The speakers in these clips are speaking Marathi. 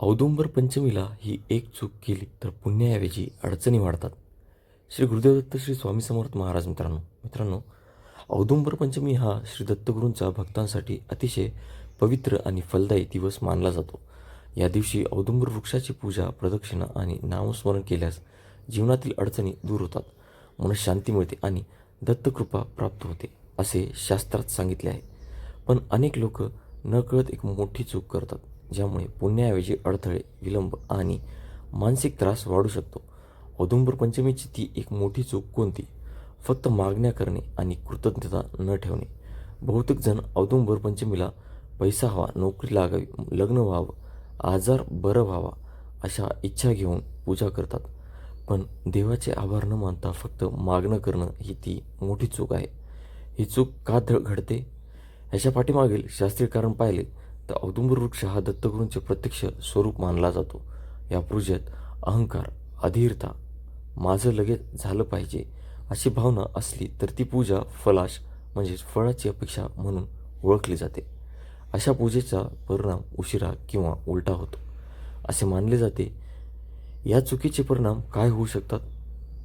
औदुंबर पंचमीला ही एक चूक केली तर पुण्याऐवजी अडचणी वाढतात. श्री गुरुदेव दत्त श्री स्वामी समर्थ महाराज मित्रांनो मित्रांनो औदुंबर पंचमी हा श्री दत्तगुरूंचा भक्तांसाठी अतिशय पवित्र आणि फलदायी दिवस मानला जातो. या दिवशी औदुंबर वृक्षाची पूजा प्रदक्षिणा आणि नामस्मरण केल्यास जीवनातील अडचणी दूर होतात. मन शांती मिळते आणि दत्तकृपा प्राप्त होते असे शास्त्रात सांगितले आहे. पण अनेक लोक नकळत एक मोठी चूक करतात. ज्यामुळे पुण्याऐवजी अडथळे विलंब आणि मानसिक त्रास वाढू शकतो. औदुंबर पंचमीची ती एक मोठी चूक कोणती? फक्त मागण्या करणे आणि कृतज्ञता न ठेवणे. बहुतेक जण औदुंबर पंचमीला पैसा हवा नोकरी लागावी लग्न व्हावं आजार बरं व्हावा अशा इच्छा घेऊन पूजा करतात. पण देवाचे आभार न मानता फक्त मागणं करणं ही ती मोठी चूक आहे. ही चूक का ध घडते? ह्याच्या पाठीमागील शास्त्रीय कारण पाहिले तर औदुंबर वृक्ष हा दत्तगुरूंचे प्रत्यक्ष स्वरूप मानला जातो. या पूजेत अहंकार अधीरता माझं लगेच झालं पाहिजे अशी भावना असली तर ती पूजा फलाश म्हणजेच फळाची अपेक्षा म्हणून ओळखली जाते. अशा पूजेचा परिणाम उशिरा किंवा उलटा होतो. असे मानले जाते. या चुकीचे परिणाम काय होऊ शकतात?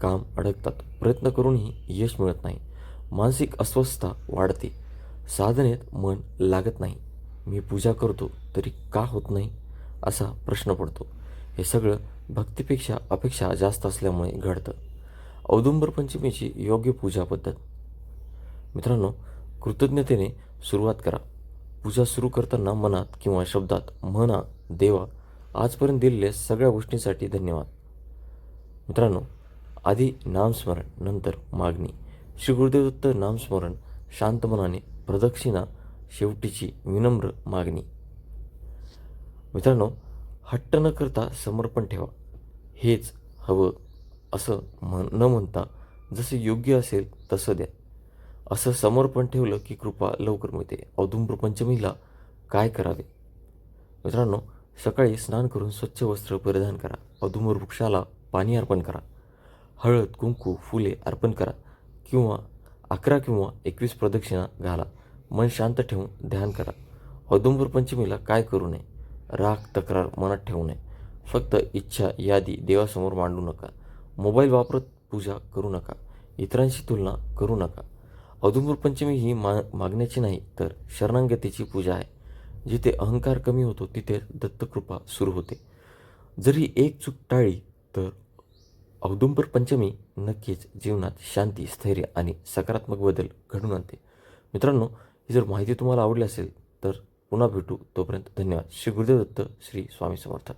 काम अडकतात. प्रयत्न करूनही यश मिळत नाही. मानसिक अस्वस्थता वाढते. साधनेत मन लागत नाही. मी पूजा करतो तरी का होत नाही? असा प्रश्न पडतो. हे सगळं भक्तीपेक्षा अपेक्षा जास्त असल्यामुळे घडतं. औदुंबर पंचमीची योग्य पूजा पद्धत. मित्रांनो कृतज्ञतेने सुरुवात करा. पूजा सुरू करताना मनात किंवा शब्दात म्हणा देवा आजपर्यंत दिलेल्या सगळ्या गोष्टींसाठी धन्यवाद. मित्रांनो आधी नामस्मरण नंतर मागणी. श्री गुरुदेव दत्त नामस्मरण शांत मनाने प्रदक्षिणा शेवटीची विनम्र मागणी. मित्रांनो हट्ट न करता समर्पण ठेवा. हेच हवं असं म्हण न म्हणता जसे योग्य असेल तसं द्या. असं समर्पण ठेवलं की कृपा लवकर मिळते. औदुंबर पंचमीला काय करावे? मित्रांनो सकाळी स्नान करून स्वच्छ वस्त्र परिधान करा. औदुंबर वृक्षाला पाणी अर्पण करा. हळद कुंकू फुले अर्पण करा. किंवा अकरा किंवा एकवीस प्रदक्षिणा घाला. मन शांत ठेवून ध्यान करा. औदुंबर पंचमीला काय करू नये? राग तक्रार मनात ठेवू नये. फक्त इच्छा यादी देवासमोर मांडू नका. मोबाईल वापरत पूजा करू नका. इतरांशी तुलना करू नका. औदुंबर पंचमी ही मा मागण्याची नाही तर शरणांगतेची पूजा आहे. जिथे अहंकार कमी होतो तिथे दत्तकृपा सुरू होते. जरी एक चूक टाळली तर औदुंबर पंचमी नक्कीच जीवनात शांती स्थैर्य आणि सकारात्मक बदल घडून आणते. मित्रांनो ही जर माहिती तुम्हाला आवडली असेल तर पुन्हा भेटू. तोपर्यंत धन्यवाद. श्री गुरुदेव दत्त श्री स्वामी समर्थ.